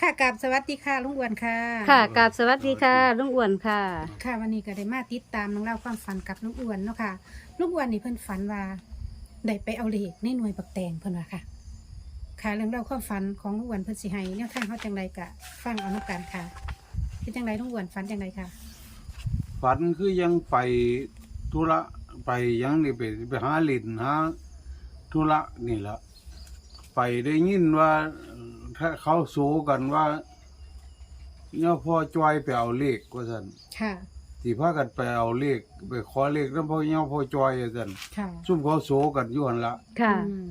ค่ะกับสวัสดีค่ะลุงอ้วนค่ะ ค่ะกราบสวัสดีค่ะลุงอ้วนค่ะ ค่ะวันนี้ก็ได้มาติดตามน้องเล่องราวความฝันกับลุงอ้วนเนาะค่ะลุงอ้วนนี่เพิ่นฝันว่าได้ไปเอาเลขในหน่วยบักแตงเพิ่นว่าค่ะ ค่ะเรื่องเล่าวความฝันของลุงอ้วนเพิ่นสิให้แนวทางเขาจังไรกะฟังเอานุกันค่ะเป็นจังไรลุงอ้วนฝันจังไรค่ะ ฝันคือยังไปธุระไปยังนี่ไปไปหาเลินหาธุระนี่ละไปได้ยินว่า ถ้าเขาโซกันว่าเนี่ยพ่อจอยไปเอาเลขว่าสันค่ะที่พากันไปเอาเลขไปขอเลขน้ำพ่อเนี่ยพ่อจอยว่าสันค่ะซุ่มเขาโซกันอยู่หันละค่ะ อืม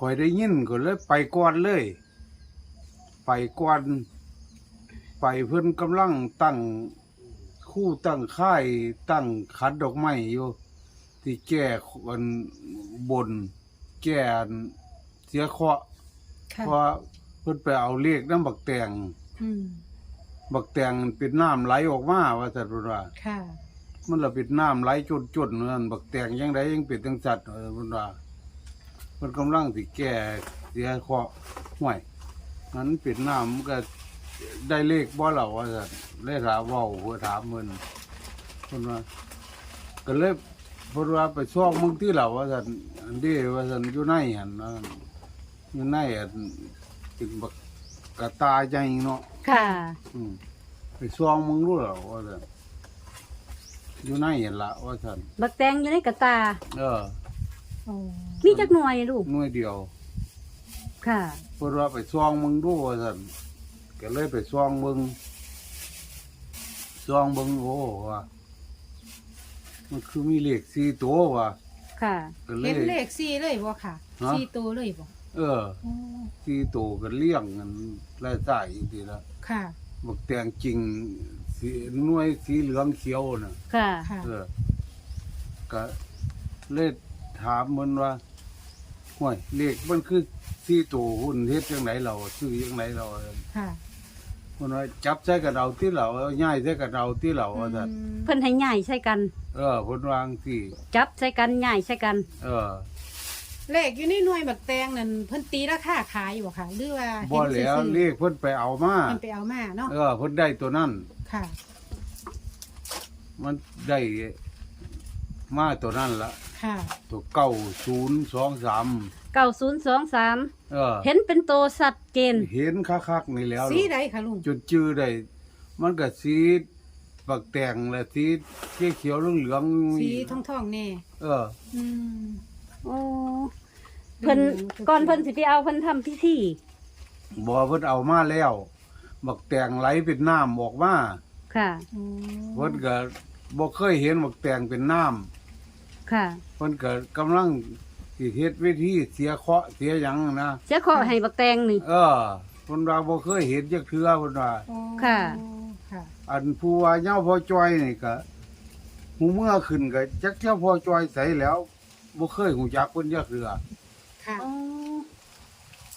คอยได้ยินก็เลยไปก่อนเลย ไปก่อนไปเพื่อนกำลังตั้งคู่ตั้งค่ายตั้งขัดดอกไม้อยู่ ที่แก้กันบน แก้อันเสียเคราะห์ ค่ะ เพราะ เพิ่นไปเอาเลขน้ำบักแตงอืมบักแตงเป็นน้ำไหลออกมาว่าสัตว์เพิ่นว่า ค่ะ มันละเป็นน้ำไหลจนๆนั่นบักแตงยังไดยังเป็นจังสัตว์เออเพิ่นว่าเพิ่นกำลังสิแก้เสียเคราะห์ห่วยนั้นเป็นน้ำมันก็ได้เลขบ่ล่ะว่าซั่นเลยถามเว้าเพื่อถามเพิ่นเพิ่นว่า ก็เลยเพิ่นว่าไปซ่องมึงที่ล่ะว่าซั่นอันนี้ว่าซั่นอยู่ในหั่นนะอยู่ในอัน เป็นบักกระตายใหญ่เนาะค่ะ อืมไปซ่องมึงรู้เหรอว่าซั่นอยู่ในเห็นละว่าซั่นบักแตงอยู่ในกระตา เออโอ้มีจักหน่วยลูก หน่วยเดียวค่ะ เพิ่นว่าไปซ่องมึงดูว่าซั่นก็เลยไปซ่องมึงซ่องมึงโอ้ว่ามันคือมีเลขสี่ตัวว่ะค่ะ ก็เลเห็ยนเลขสี่เลยบ่ค่ะฮะสี่ตัวเลยบ่ เออโอ้สี่ตัวก็เลี้ยงกันไล่สายอยู่ทีละค่ะ บักแตงจริงสีหน่วยสีเหลืองเขียวน่ะ ค่ะ ค่ะ เออ ก็เลยถามมันว่าห่วยเลขมันคือสี่ตัวหุ่นเฮ็ดจังไหนเราซื้อจังไหนเราค่ะมันว่าจับใส่กระเดาที่เราเอาย่ายใส่กระเดาที่เราว่าซั่นอืมเพิ่นให้ใหญ่ใส่กัน เออเพิ่นวางสิจับใส่กันใหญ่ใส่กัน เออ เลขอยู่ในหน่วยบักแตงนั่นเพิ่นตีราคาขายอยู่บ่ค่ะหรือว่าบ่เห็นแล้วซื่อๆเลขเพิ่นไปเอามา เพิ่นไปเอามาเนาะเออเพิ่นได้ตัวนั้น ค่ะมันได้มาตัวนั้นละค่ะ ตัวเก้าศูนย์สองสามเก้าศูนย์สองสามเออเห็นเป็นโตสัดเจนเห็นคักๆนี่แล้วสีใดคะลุงจนจื้อได้ มันก็สีปักแตงและสีเขียวๆเหลืองๆสีทองทองๆแน่เออ อืมโอ้ เพิ่นก่อนเพิ่นสิไปเอาเพิ่นทำพิธีบ่เพิ่นเอามาแล้ว บักแตงไหลเป็นน้ำออกมาค่ะโอ้เพิ่นก็บ่เคยเห็นบักแตงเป็นน้ำค่ะเพิ่นก็กำลังสิเฮ็ดวิธีเสียเคราะห์เสียหยังนะ เสียขอให้บักแตงนี่ เออเพิ่นว่าบ่เคยเห็นจักเทื่อเพิ่นว่าโอ้ค่ะ ค่ะ อันผู้ว่าเหย้าพ่อจอยนี่ก็หูเมื่อขึ้นก็จักเจ้าพ่อจอยใสแล้วบ่เคยหูจักเพิ่นจักเทื่อ ค่ะ อ๋อ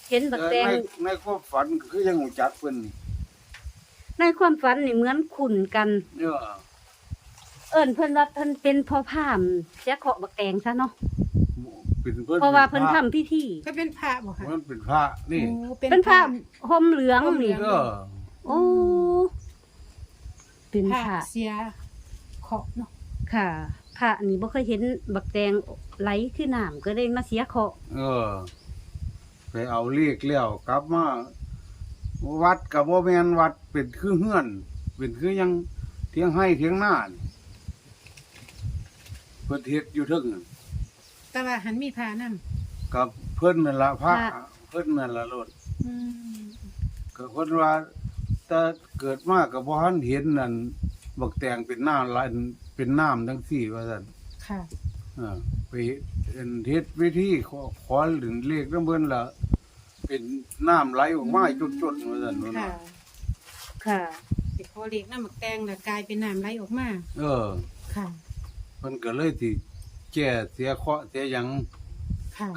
เห็นบักเออแตงในในความฝันก็คือยังหูจักเพิ่นนี่ในความฝันนี่เหมือนขุนกันเออเอิ้นเพิ่นว่าเพิ่นเป็นพ่อพามเสียขอบักแตงซะเนาะเป็นเพิ่นเพราะว่าเพิ่นพทำระพิธีก็เป็นพระบ่ค่ะมันเป็นพระนี่โอ้เป็นผ้าห่มเหลืองห่มเหลืนี่องเออโอ้เป็นพระผ้าเสียเคราะห์เนาะค่ะ ผ้านี่บ่เคยเห็นบักแตงไหลขึ้นน้ำก็เลยมาเสียเคราะห์เออ ไปเอาเลขแล้วกลับมาวัดกับบ่แม่นวัดเป็นคือเฮือน เป็นคือยังเทียงให้เทียงหน้านี่เพิ่นเฮ็ดอยู่เทึงนั่นแต่ว่าหันมีพานํกับเพิ่นนั่นละพระเพิ่นนั่นละโลด อืมก็เพิ่นว่าถ้าเกิดมาก็บ่ทันเห็นนั่นบักแตงเป็นน้ำลาย เป็นน้ำทั้งสี่ว่าซั่นค่ะ เออไปเฮ็ดเฮ็ดวิธีขอขอหรือเลขนำเพิ่นละเป็นน้ำไหลออกมาจุดๆว่าซั่นว่าค่ะ น่ะค่ะ ไปขอเลขน้ำหมักแตงแล้วกลายเป็นน้ำไหลออกมา เออค่ะ เพิ่นก็เลยสิแก้เสียเคราะห์เสียหยังค่ะ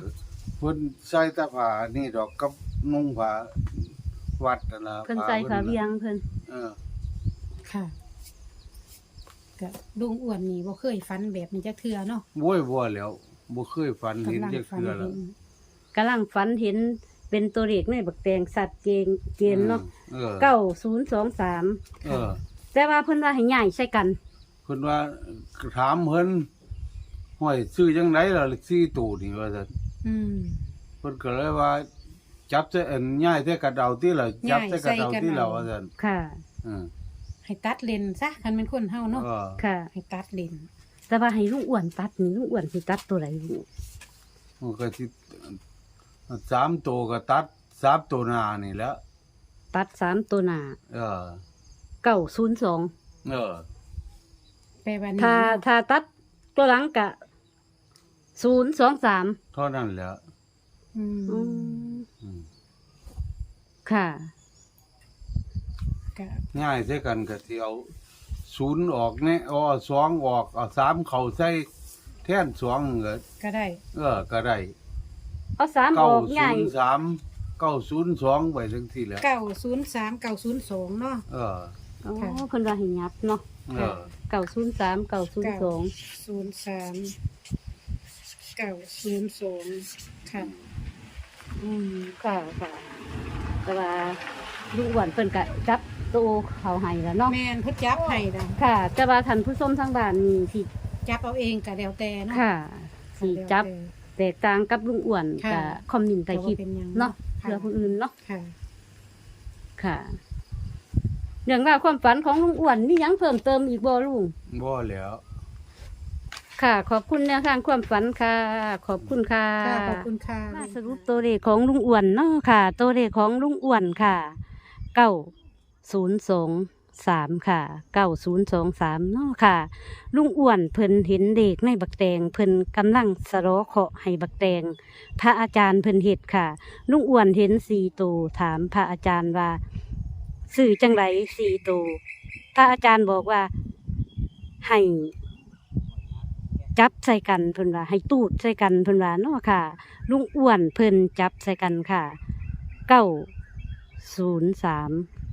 เพิ่นใส่ตาผ้านี่ดอกกับนุ่งผ้าวัดนั่นล่ะเพิ่นใส่ขาเวียงเพิ่นเออ ค่ะ ก็ลุงอ้วนนี่บ่เคยฝันแบบนี้จักเทื่อเนาะโว้ยบ่แล้วบ่เคยฝันเห็นกำลังจักฝันเทื่อเห็แล้วนกำลังฝันเห็นเป็นตัวเลขในบักแตงสัตว์เกณฑ์เกณฑ์เนาะเออเก้าศูนย์สองสามเออแต่ว่าเพิ่นว่าให้ใหญ่ใช่กันเพิ่นว่าถามเพิ่นห้อยซื้อจังไดล่ะเลขสี่ตู้นี่ว่าซั่นอืมเพิ่นก็เลยว่า จับใส่อันย่ายใส่กระเดาที่ละจับใส่กระเดาที่ละย้ายใส่กระเดาว่าซั่นค่ะอืม ให้ตัดเลนซะคันเป็นคนเฮาเนาะเออค่ะ ให้ตัดเลนแต่ว่าให้ลุงอ้วนตัดนี่ลุงอ้วนสิตัดตัวไหนลุงมันก็สิสามตัวก็ตัดสามตัวหน้านี่แหล้ว ตัดสามตัวหน้าเออ เก้าศูนย์สองเออ แปลว่านี่ถ้าเนาะถ้าตัดตัวหลังกะศูนย์สองสามเท่านั้นแหล้วอืม อืม ค่ะ ก็ง่ายใส่กันก็สิเอาศูนย์ออกแน่เอาสองออกเอาสามเข้าใส่แทนสองก็ก็ได้ เออก็ได้เอาสามอเก้าอกใหศูญ่นย์สามเก้าศูนย์สองไปทั้งที่แหล้วเก้าศูนย์สามเก้าศูนย์สองเนาะ เออ อ๋อค่ะ เพิ่นว่าให้ยับเนาะเออเก้าศูนย์สามเก้าศูนย์สองศูนย์สามเก้าศูนย์สองค่ะ อืมค่ะค่ะแต่ว่าลุงอ้วนเพิ่นกะจับ ตัวเขาให้แล้วเนาะแมนเพิ่นจับให้นะค่ะ แต่ว่าท่านผู้ชมทางบ้านนี่สิจับเอาเองก็แล้วแต่เนาะค่ะสิจับแล้วแตกต่างกับลุงอ้วนค่ะกับคอมเมินต์แต่ใต้คลิปแต่ว่ป็หยัง เนาะค่ะเพื่อผู้อื่นเนาะค่ะ ค่ะเรื่องราวความฝันของลุงอ้วนมีหยังเพิ่มเติมอีกบ่ลุง บ่แล้ว ค่ะ ขอบคุณแนวทางความฝันค่ะ ขอบคุณค่ะ ค่ะขอบคุณค่ะ มาสรุปตัวเลขของลุงอ้วนเนาะค่ะ ตัวเลขของลุงอ้วนค่ะเก้า ศูนย์สองสามค่ะเก้าศูนย์สองสามเนาะค่ะ ลุงอ้วนเพิ่นเห็นเด็กในบักแตงเพิ่นกำลังสะเลาะเคาะให้บักแตงพระอาจารย์เพิ่นเห็ดค่ะ ลุงอ้วนเห็นสี่ตัวถามพระอาจารย์ว่าสื่อจังไรสี่ตัวพระอาจารย์บอกว่า ให้จับใส่กันเพิ่นว่า ให้ตูดใส่กันเพิ่นว่าเนาะค่ะ ลุงอ้วนเพิ่นจับใส่กันค่ะเก้าศูนย์สาม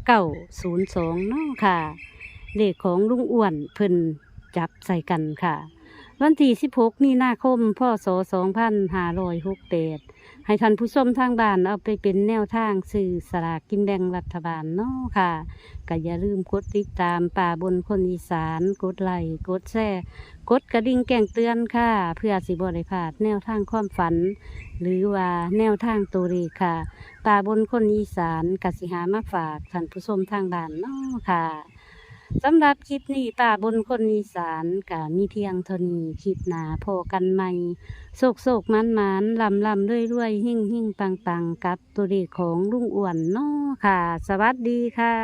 เก้าศูนย์สองเนาะค่ะ เลขของลุงอ้วนเพิ่นจับใส่กันค่ะ วันที่สิบหกมีนาคมพศสองพันห้าร้อยหกเดให้ท่านผู้ชมทางบ้านเอาไปเป็นแนวทางสื่อสลากกินแบ่งรัฐบาลเนาะค่ะก็อย่าลืมกดติดตามป่าบนคนอีสาน กดไลค์กดแชร์กดกระดิ่งแจ้งเตือนค่ะ เพื่อสิบริพลาดแนวทางความฝัน หรือว่าแนวทางตัวเลขค่ะป่าบนคนอีสานกสิหามาฝากท่านผู้ชมทางบ้านเนาะค่ะ สำหรับคลิปนี้ป่าบนคนอีสานกับมีเพียงทนีคลิปหนาพอกันใหม่โศกโศกมันมันลำลำด้วยด้วยหิ่งหิ่งปังปังกับตัวเลขของลุงอ้วนเนาะค่ะ สวัสดีค่ะ